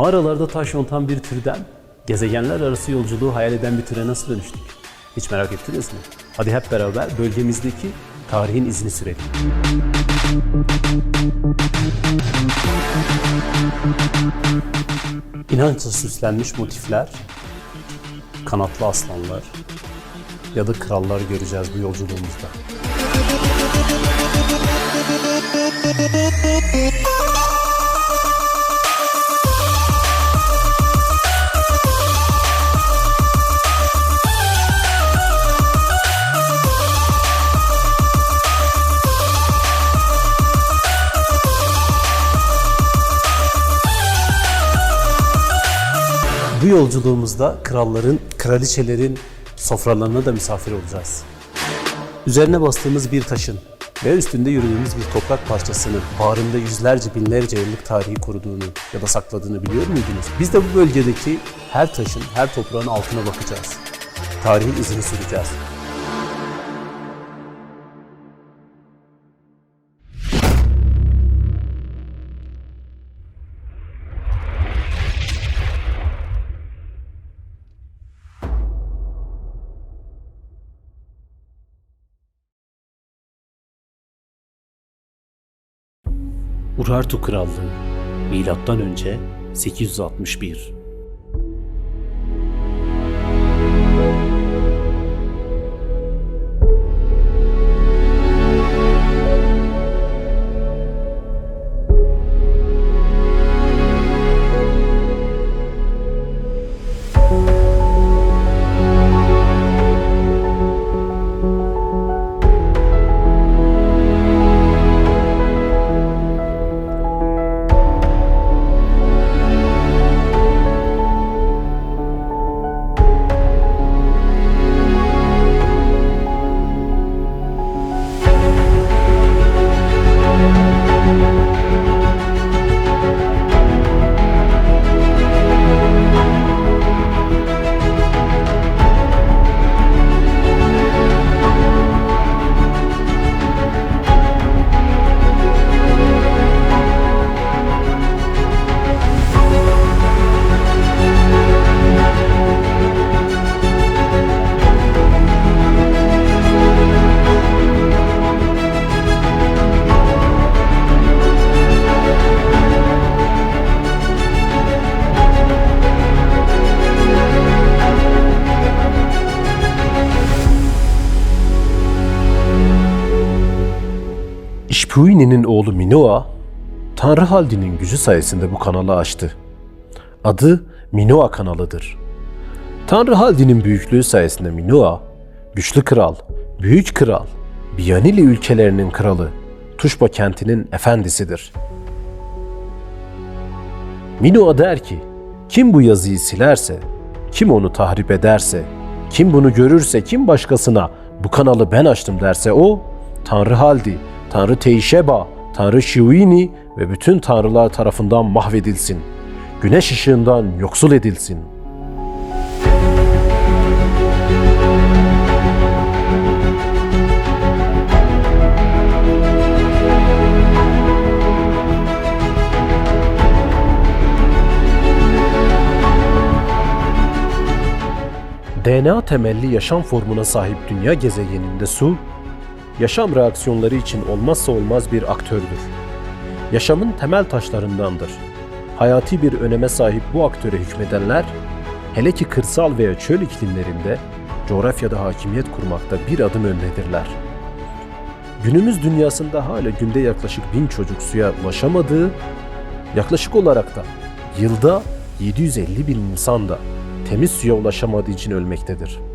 Mağaralarda taş yontan bir türden, gezegenler arası yolculuğu hayal eden bir türe nasıl dönüştük? Hiç merak ettiniz mi? Hadi hep beraber bölgemizdeki tarihin izini sürelim. İnançla süslenmiş motifler, kanatlı aslanlar ya da krallar göreceğiz bu yolculuğumuzda. Yolculuğumuzda kralların, kraliçelerin sofralarına da misafir olacağız. Üzerine bastığımız bir taşın ve üstünde yürüdüğümüz bir toprak parçasının bağrında yüzlerce binlerce yıllık tarihi koruduğunu ya da sakladığını biliyor muydunuz? Biz de bu bölgedeki her taşın, her toprağın altına bakacağız. Tarihin izini süreceğiz. Urartu Krallığı Milattan önce 861 İşpuini'nin oğlu Minoa, Tanrı Haldi'nin gücü sayesinde bu kanalı açtı. Adı Minoa kanalıdır. Tanrı Haldi'nin büyüklüğü sayesinde Minoa, güçlü kral, büyük kral, Biyanili ülkelerinin kralı, Tuşba kentinin efendisidir. Minoa der ki, kim bu yazıyı silerse, kim onu tahrip ederse, kim bunu görürse, kim başkasına bu kanalı ben açtım derse o, Tanrı Haldi, Tanrı Teişeba, Tanrı Şiuini ve bütün tanrılar tarafından mahvedilsin. Güneş ışığından yoksul edilsin. DNA temelli yaşam formuna sahip dünya gezegeninde su, yaşam reaksiyonları için olmazsa olmaz bir aktördür. Yaşamın temel taşlarındandır. Hayati bir öneme sahip bu aktöre hükmedenler, hele ki kırsal veya çöl iklimlerinde coğrafyada hakimiyet kurmakta bir adım öndedirler. Günümüz dünyasında hala günde yaklaşık bin çocuk suya ulaşamadığı, yaklaşık olarak da yılda 750 bin insan da temiz suya ulaşamadığı için ölmektedir.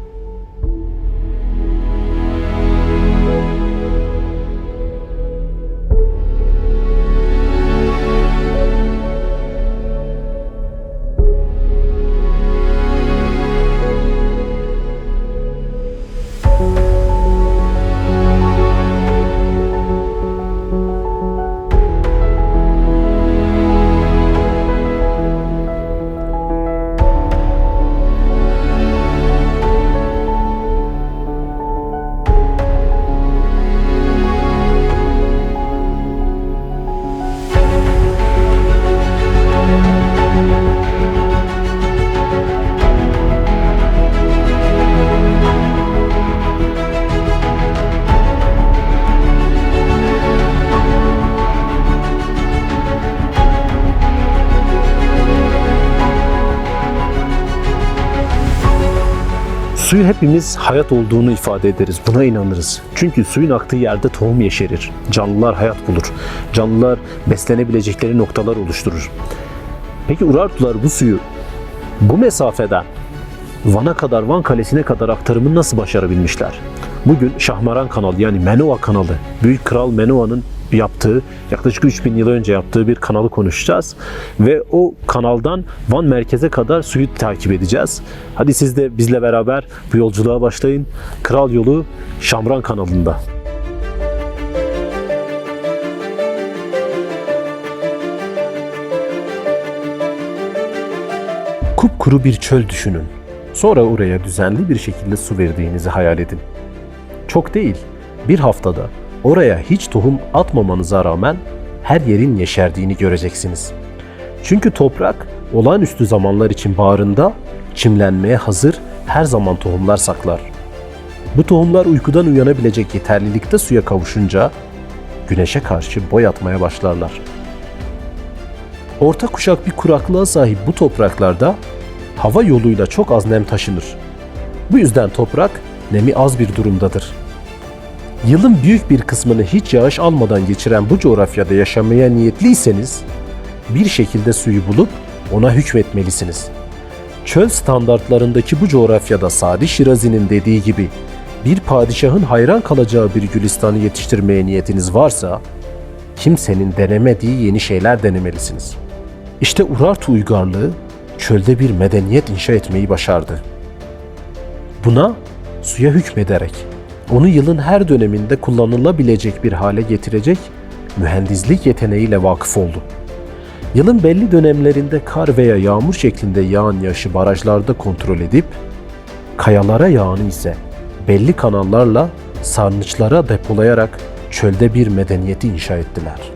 Suyu hepimiz hayat olduğunu ifade ederiz. Buna inanırız. Çünkü suyun aktığı yerde tohum yeşerir. Canlılar hayat bulur. Canlılar beslenebilecekleri noktalar oluşturur. Peki Urartular bu suyu bu mesafeden Van'a kadar, Van Kalesi'ne kadar aktarımını nasıl başarabilmişler? Bugün Şahmaran kanalı yani Menova kanalı, Büyük Kral Menova'nın yaptığı, yaklaşık 3000 yıl önce yaptığı bir kanalı konuşacağız. Ve o kanaldan Van merkeze kadar suyu takip edeceğiz. Hadi siz de bizle beraber bu yolculuğa başlayın. Kral Yolu Şamran kanalında. Kupkuru bir çöl düşünün. Sonra oraya düzenli bir şekilde su verdiğinizi hayal edin. Çok değil, bir haftada oraya hiç tohum atmamanıza rağmen her yerin yeşerdiğini göreceksiniz. Çünkü toprak olağanüstü zamanlar için bağrında çimlenmeye hazır her zaman tohumlar saklar. Bu tohumlar uykudan uyanabilecek yeterlilikte suya kavuşunca güneşe karşı boy atmaya başlarlar. Orta kuşak bir kuraklığa sahip bu topraklarda hava yoluyla çok az nem taşınır. Bu yüzden toprak nemi az bir durumdadır. Yılın büyük bir kısmını hiç yağış almadan geçiren bu coğrafyada yaşamaya niyetliyseniz bir şekilde suyu bulup ona hükmetmelisiniz. Çöl standartlarındaki bu coğrafyada Sadi Şirazi'nin dediği gibi bir padişahın hayran kalacağı bir gülistanı yetiştirmeye niyetiniz varsa kimsenin denemediği yeni şeyler denemelisiniz. İşte Urartu uygarlığı çölde bir medeniyet inşa etmeyi başardı. Buna suya hükmederek onu yılın her döneminde kullanılabilecek bir hale getirecek mühendislik yeteneğiyle vakıf oldu. Yılın belli dönemlerinde kar veya yağmur şeklinde yağan yaşı barajlarda kontrol edip, kayalara yağanı ise belli kanallarla sarnıçlara depolayarak çölde bir medeniyeti inşa ettiler.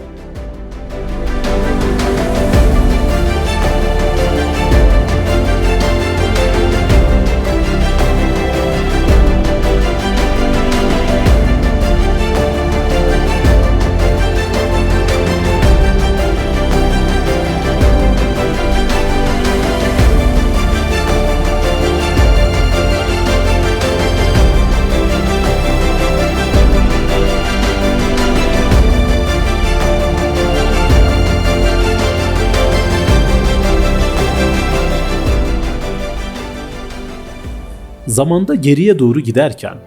Zamanda geriye doğru giderken,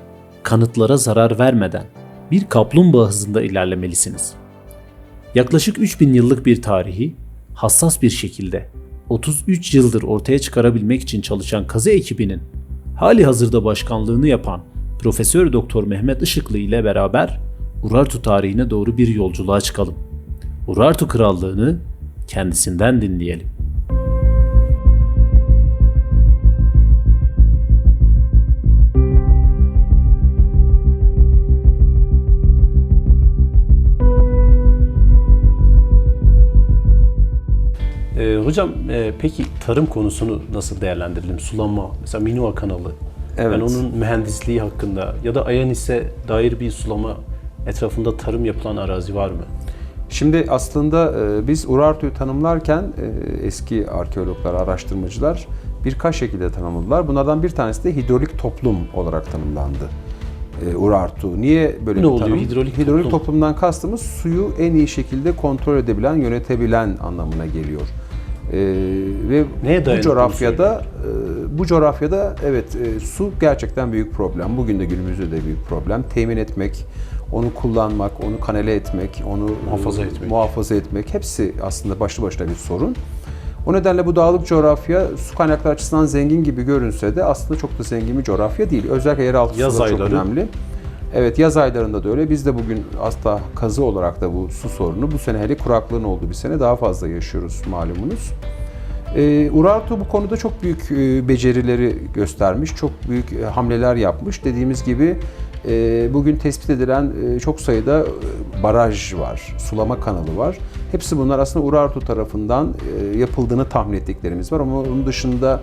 kanıtlara zarar vermeden bir kaplumbağa hızında ilerlemelisiniz. Yaklaşık 3000 yıllık bir tarihi hassas bir şekilde 33 yıldır ortaya çıkarabilmek için çalışan kazı ekibinin hali hazırda başkanlığını yapan Profesör Doktor Mehmet Işıklı ile beraber Urartu tarihine doğru bir yolculuğa çıkalım. Urartu Krallığını kendisinden dinleyelim. Ee, hocam e, peki tarım konusunu nasıl değerlendirelim? Sulama, mesela Minua kanalı. Evet. Yani onun mühendisliği hakkında ya da Ayanis'e dair bir sulama etrafında tarım yapılan arazi var mı? Şimdi aslında e, biz Urartu'yu tanımlarken e, eski arkeologlar, araştırmacılar birkaç şekilde tanımladılar. Bunlardan bir tanesi de hidrolik toplum olarak tanımlandı. E, Urartu. Niye böyle Ne bir oluyor tanım? hidrolik hidrolik toplum? toplumdan kastımız suyu en iyi şekilde kontrol edebilen, yönetebilen anlamına geliyor. E, ve Neye bu coğrafyada e, bu coğrafyada evet e, su gerçekten büyük problem. Bugün de günümüzde de büyük problem. Temin etmek, onu kullanmak, onu kanale etmek, onu Muhafaza e, etmek. muhafaza etmek hepsi aslında başlı başına bir sorun. O nedenle bu dağlık coğrafya su kaynakları açısından zengin gibi görünse de aslında çok da zengin bir coğrafya değil. Özellikle yeraltı suları çok önemli. Evet yaz aylarında da öyle. Biz de bugün hasta kazı olarak da bu su sorunu bu sene hele kuraklığın olduğu bir sene daha fazla yaşıyoruz malumunuz. Ee, Urartu bu konuda çok büyük e, becerileri göstermiş, çok büyük e, hamleler yapmış. Dediğimiz gibi e, bugün tespit edilen e, çok sayıda e, baraj var, sulama kanalı var. Hepsi bunlar aslında Urartu tarafından e, yapıldığını tahmin ettiklerimiz var ama onun dışında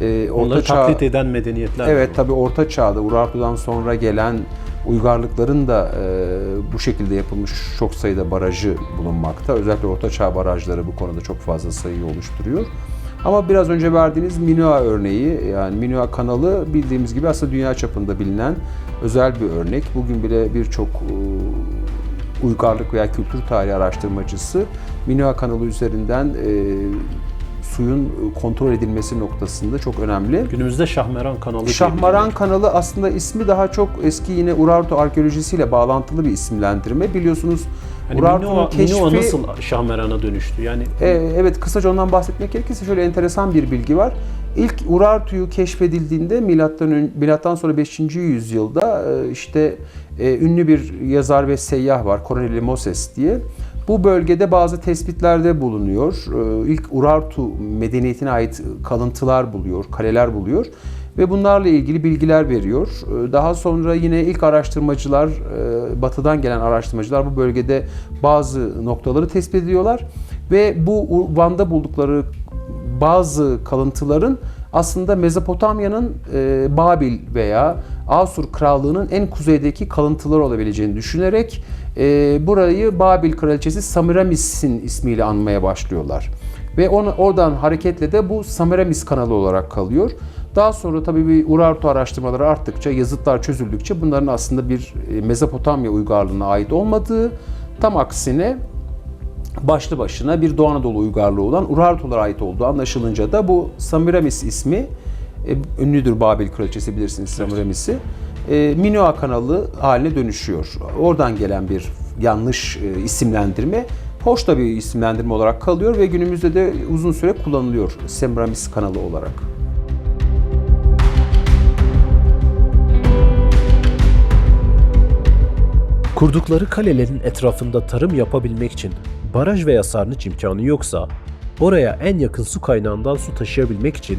e, Onları Orta Çağ- taklit eden medeniyetler Evet var. tabi Orta Çağ'da Urartu'dan sonra gelen uygarlıkların da e, bu şekilde yapılmış çok sayıda barajı bulunmakta. Özellikle Orta Çağ barajları bu konuda çok fazla sayıyı oluşturuyor. Ama biraz önce verdiğiniz Minoa örneği yani Minoa kanalı bildiğimiz gibi aslında dünya çapında bilinen özel bir örnek. Bugün bile birçok e, uygarlık veya kültür tarihi araştırmacısı Minoa kanalı üzerinden e, suyun kontrol edilmesi noktasında çok önemli. Günümüzde Şahmeran kanalı biliniyor. kanalı aslında ismi daha çok eski yine Urartu arkeolojisiyle bağlantılı bir isimlendirme. Biliyorsunuz Hani Urartu'nun Minoa, keşfi... Minoa nasıl Şahmeran'a dönüştü? Yani Ee, evet kısaca ondan bahsetmek gerekirse şöyle enteresan bir bilgi var. İlk Urartu'yu keşfedildiğinde milattan milattan sonra 5. yüzyılda e, işte e, ünlü bir yazar ve seyyah var Corneli Moses diye. Bu bölgede bazı tespitlerde bulunuyor. Ee, İlk Urartu medeniyetine ait kalıntılar buluyor, kaleler buluyor ve bunlarla ilgili bilgiler veriyor. Ee, Daha sonra yine ilk araştırmacılar, e, batıdan gelen araştırmacılar bu bölgede bazı noktaları tespit ediyorlar ve bu Van'da buldukları bazı kalıntıların aslında Mezopotamya'nın e, Babil veya Asur Krallığı'nın en kuzeydeki kalıntıları olabileceğini düşünerek e, burayı Babil Kraliçesi Samiramis'in ismiyle anmaya başlıyorlar. Ve onu, oradan hareketle de bu Samiramis kanalı olarak kalıyor. Daha sonra tabii bir Urartu araştırmaları arttıkça, yazıtlar çözüldükçe bunların aslında bir e, Mezopotamya uygarlığına ait olmadığı, tam aksine başlı başına bir Doğu Anadolu uygarlığı olan Urartulara ait olduğu anlaşılınca da bu Samiramis ismi e, ünlüdür Babil kraliçesi bilirsiniz Samiramis'i. E, Minoa kanalı haline dönüşüyor. Oradan gelen bir yanlış e, isimlendirme hoş da bir isimlendirme olarak kalıyor ve günümüzde de uzun süre kullanılıyor Semiramis kanalı olarak. Kurdukları kalelerin etrafında tarım yapabilmek için baraj veya sarnıç imkanı yoksa, oraya en yakın su kaynağından su taşıyabilmek için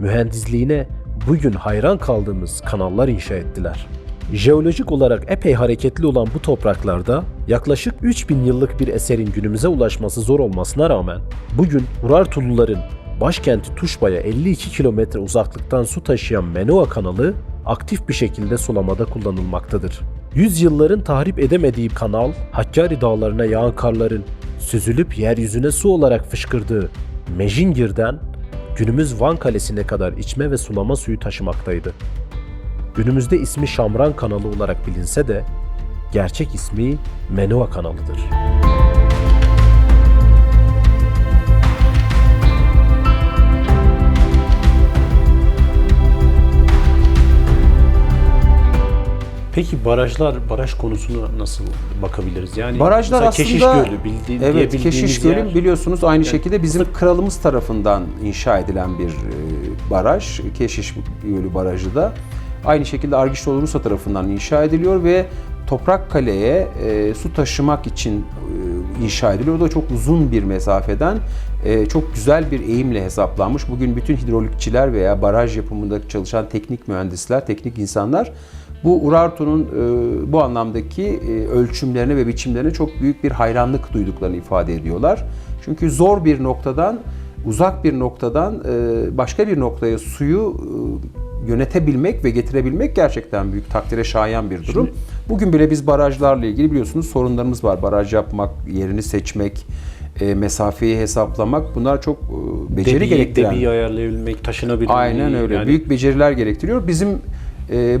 mühendisliğine bugün hayran kaldığımız kanallar inşa ettiler. Jeolojik olarak epey hareketli olan bu topraklarda yaklaşık 3000 yıllık bir eserin günümüze ulaşması zor olmasına rağmen bugün Urartuluların başkenti Tuşba'ya 52 kilometre uzaklıktan su taşıyan Menoa kanalı aktif bir şekilde sulamada kullanılmaktadır. Yüzyılların tahrip edemediği kanal, Hakkari dağlarına yağan karların süzülüp yeryüzüne su olarak fışkırdığı Mejingir'den günümüz Van Kalesi'ne kadar içme ve sulama suyu taşımaktaydı. Günümüzde ismi Şamran kanalı olarak bilinse de gerçek ismi Menoa kanalıdır. Peki barajlar, baraj konusuna nasıl bakabiliriz? Yani Barajlar aslında Keşiş Gölü bildi, Evet, Keşiş Gölü yer. biliyorsunuz aynı şekilde bizim kralımız tarafından inşa edilen bir e, baraj. Keşiş Gölü Barajı da aynı şekilde Argiştoğlu Rusya tarafından inşa ediliyor ve Toprakkale'ye e, su taşımak için e, inşa ediliyor. O da çok uzun bir mesafeden e, çok güzel bir eğimle hesaplanmış. Bugün bütün hidrolikçiler veya baraj yapımında çalışan teknik mühendisler, teknik insanlar bu Urartu'nun e, bu anlamdaki e, ölçümlerine ve biçimlerine çok büyük bir hayranlık duyduklarını ifade ediyorlar. Çünkü zor bir noktadan, uzak bir noktadan e, başka bir noktaya suyu e, yönetebilmek ve getirebilmek gerçekten büyük takdire şayan bir durum. Bugün bile biz barajlarla ilgili biliyorsunuz sorunlarımız var. Baraj yapmak, yerini seçmek, e, mesafeyi hesaplamak bunlar çok e, beceri Debiyi, gerektiren. debiyi ayarlayabilmek, taşınabilmeyi. Aynen öyle. yani- Büyük beceriler gerektiriyor. Bizim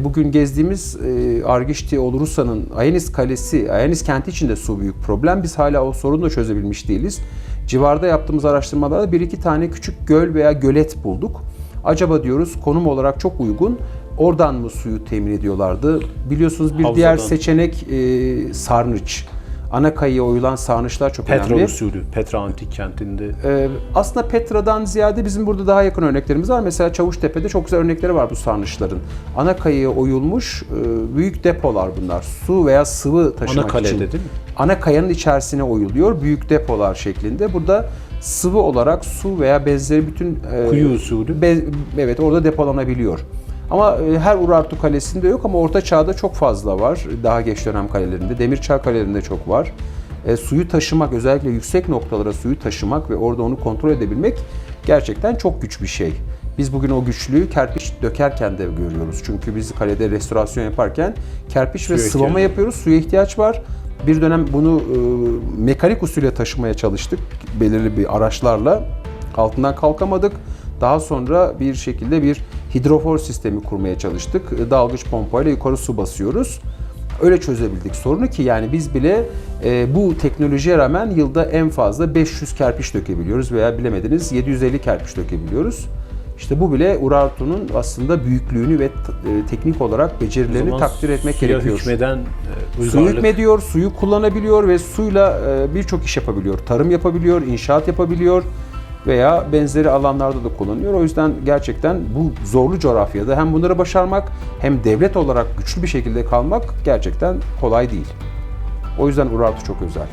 bugün gezdiğimiz e, Argişti Olurusa'nın Ayanis Kalesi, Ayanis kenti içinde su büyük problem. Biz hala o sorunu da çözebilmiş değiliz. Civarda yaptığımız araştırmalarda bir iki tane küçük göl veya gölet bulduk. Acaba diyoruz konum olarak çok uygun. Oradan mı suyu temin ediyorlardı? Biliyorsunuz bir diğer Havzadan. seçenek e, sarnıç. Ana kayıya oyulan sarnıçlar çok Petra önemli. usulü, Petra antik kentinde. Ee, aslında Petra'dan ziyade bizim burada daha yakın örneklerimiz var. Mesela Çavuştepe'de çok güzel örnekleri var bu sarnıçların. Ana kayaya oyulmuş e, büyük depolar bunlar. Su veya sıvı taşımak Ana kalede için. değil mi? Ana kayanın içerisine oyuluyor. Büyük depolar şeklinde. Burada sıvı olarak su veya benzeri bütün e, Kuyu usulü. Be- evet orada depolanabiliyor. Ama e, her Urartu kalesinde yok ama Orta Çağ'da çok fazla var. Daha geç dönem kalelerinde, Demir Çağ kalelerinde çok var. E, suyu taşımak, özellikle yüksek noktalara suyu taşımak ve orada onu kontrol edebilmek gerçekten çok güç bir şey. Biz bugün o güçlüğü kerpiç dökerken de görüyoruz. Çünkü biz kalede restorasyon yaparken kerpiç ve Suya sıvama ihtiyaç var. yapıyoruz. Suya ihtiyaç var. Bir dönem bunu e, mekanik usulü taşımaya çalıştık belirli bir araçlarla. Altından kalkamadık. Daha sonra bir şekilde bir hidrofor sistemi kurmaya çalıştık. Dalgıç pompayla yukarı su basıyoruz. Öyle çözebildik sorunu ki yani biz bile e, bu teknolojiye rağmen yılda en fazla 500 kerpiç dökebiliyoruz veya bilemediniz 750 kerpiç dökebiliyoruz. İşte bu bile Urartu'nun aslında büyüklüğünü ve e, teknik olarak becerilerini takdir etmek suya gerekiyor. hükmeden e, Suyu hükmediyor, suyu kullanabiliyor ve suyla e, birçok iş yapabiliyor. Tarım yapabiliyor, inşaat yapabiliyor veya benzeri alanlarda da kullanıyor. O yüzden gerçekten bu zorlu coğrafyada hem bunları başarmak hem devlet olarak güçlü bir şekilde kalmak gerçekten kolay değil. O yüzden Urartu çok özel.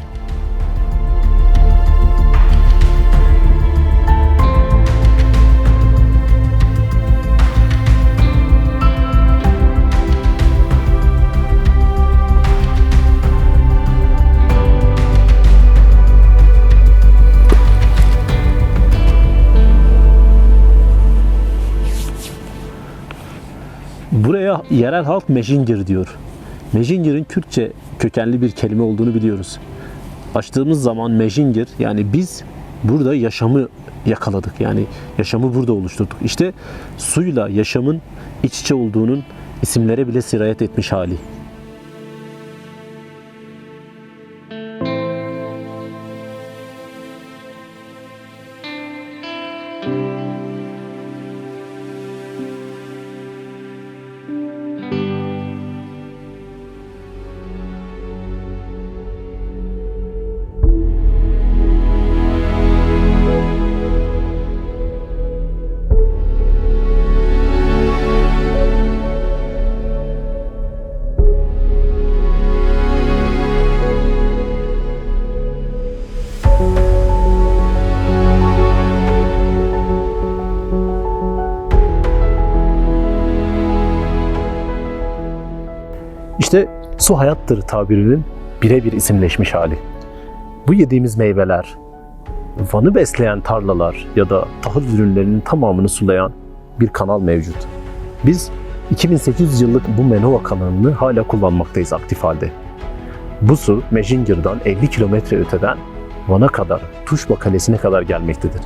Buraya yerel halk Mejingir diyor. Mejingir'in Kürtçe kökenli bir kelime olduğunu biliyoruz. Açtığımız zaman Mejingir yani biz burada yaşamı yakaladık. Yani yaşamı burada oluşturduk. İşte suyla yaşamın iç içe olduğunun isimlere bile sirayet etmiş hali. Su hayattır tabirinin birebir isimleşmiş hali. Bu yediğimiz meyveler, Van'ı besleyen tarlalar ya da tahıl ürünlerinin tamamını sulayan bir kanal mevcut. Biz 2800 yıllık bu Menova kanalını hala kullanmaktayız aktif halde. Bu su Mejingir'dan 50 kilometre öteden Van'a kadar, Tuşba Kalesi'ne kadar gelmektedir.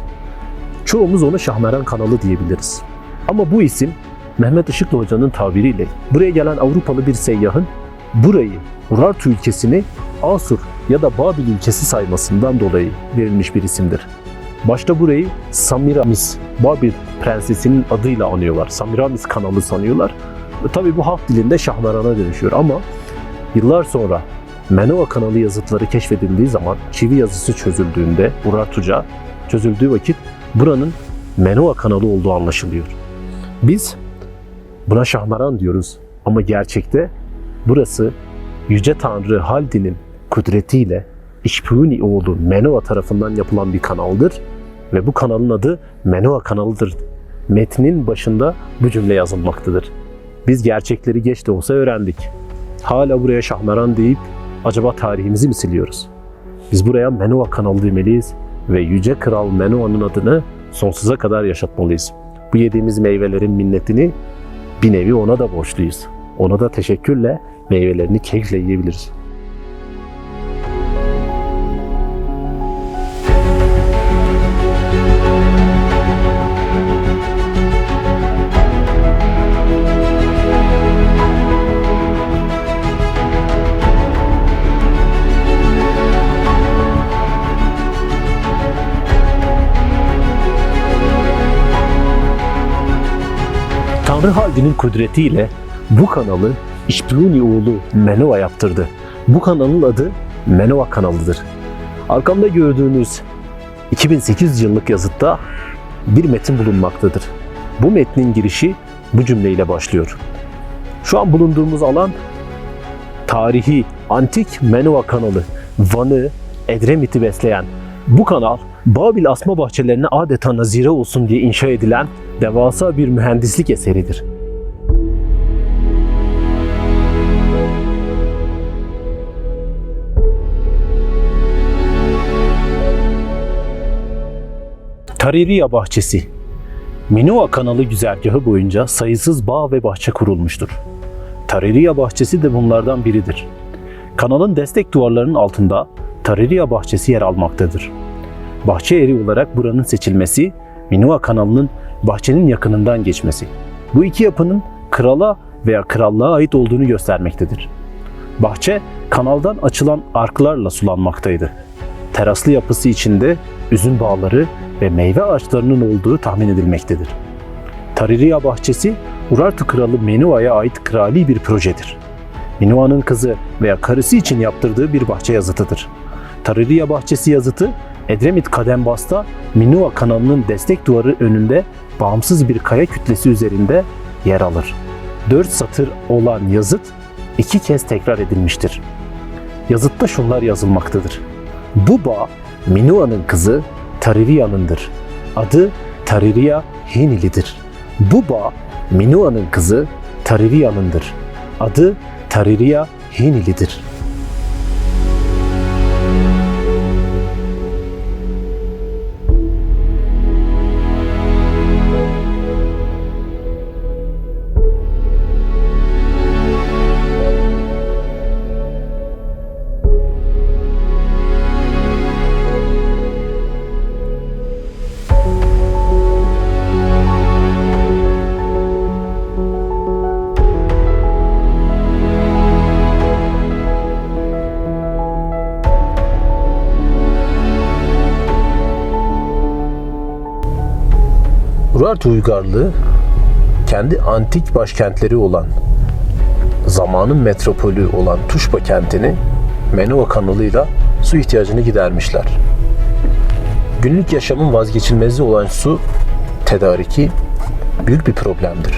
Çoğumuz onu Şahmeran kanalı diyebiliriz. Ama bu isim Mehmet Işıklı Hoca'nın tabiriyle buraya gelen Avrupalı bir seyyahın burayı, Urartu ülkesini Asur ya da Babil ülkesi saymasından dolayı verilmiş bir isimdir. Başta burayı Samiramis, Babil prensesinin adıyla anıyorlar. Samiramis kanalı sanıyorlar. E, Tabii bu halk dilinde Şahmeran'a dönüşüyor ama yıllar sonra Menova kanalı yazıtları keşfedildiği zaman çivi yazısı çözüldüğünde Urartuca çözüldüğü vakit buranın Menova kanalı olduğu anlaşılıyor. Biz buna Şahmeran diyoruz ama gerçekte burası Yüce Tanrı Haldin'in kudretiyle İşpuni oğlu Menova tarafından yapılan bir kanaldır ve bu kanalın adı Menova kanalıdır. Metnin başında bu cümle yazılmaktadır. Biz gerçekleri geç de olsa öğrendik. Hala buraya Şahmeran deyip acaba tarihimizi mi siliyoruz? Biz buraya Menova kanalı demeliyiz ve Yüce Kral Menova'nın adını sonsuza kadar yaşatmalıyız. Bu yediğimiz meyvelerin minnetini bir nevi ona da borçluyuz. Ona da teşekkürle meyvelerini keyifle yiyebiliriz. Tanrı Haldin'in kudretiyle bu kanalı İşpiyuni oğlu Menova yaptırdı. Bu kanalın adı Menova kanalıdır. Arkamda gördüğünüz 2800 yıllık yazıtta bir metin bulunmaktadır. Bu metnin girişi bu cümleyle başlıyor. Şu an bulunduğumuz alan tarihi antik Menova kanalı. Van'ı, Edremit'i besleyen bu kanal Babil asma bahçelerine adeta nazire olsun diye inşa edilen devasa bir mühendislik eseridir. Taririya Bahçesi Minua kanalı güzergahı boyunca sayısız bağ ve bahçe kurulmuştur. Taririya Bahçesi de bunlardan biridir. Kanalın destek duvarlarının altında Taririya Bahçesi yer almaktadır. bahçe eri olarak buranın seçilmesi, Minua kanalının bahçenin yakınından geçmesi. Bu iki yapının krala veya krallığa ait olduğunu göstermektedir. Bahçe kanaldan açılan arklarla sulanmaktaydı. Teraslı yapısı içinde üzüm bağları ve meyve ağaçlarının olduğu tahmin edilmektedir. Taririya bahçesi Urartu kralı Menua'ya ait krali bir projedir. Minua'nın kızı veya karısı için yaptırdığı bir bahçe yazıtıdır. Taririya bahçesi yazıtı Edremit Kadembas'ta Minua kanalının destek duvarı önünde bağımsız bir kaya kütlesi üzerinde yer alır. Dört satır olan yazıt iki kez tekrar edilmiştir. Yazıtta şunlar yazılmaktadır. Bu bağ Minua'nın kızı Taririya'nındır. Adı Taririya Hinili'dir. Bu bağ Minua'nın kızı Taririya'nındır. Adı Taririya Hinili'dir. Urartu uygarlığı kendi antik başkentleri olan zamanın metropolü olan Tuşba kentini Menua kanalıyla su ihtiyacını gidermişler. Günlük yaşamın vazgeçilmezi olan su tedariki büyük bir problemdir.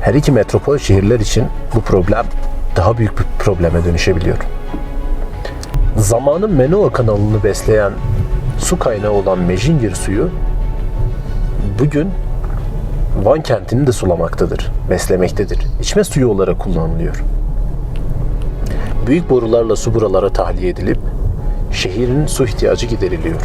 Her iki metropol şehirler için bu problem daha büyük bir probleme dönüşebiliyor. Zamanın Menua kanalını besleyen su kaynağı olan Mejingir suyu bugün Van kentini de sulamaktadır, beslemektedir. İçme suyu olarak kullanılıyor. Büyük borularla su buralara tahliye edilip şehrin su ihtiyacı gideriliyor.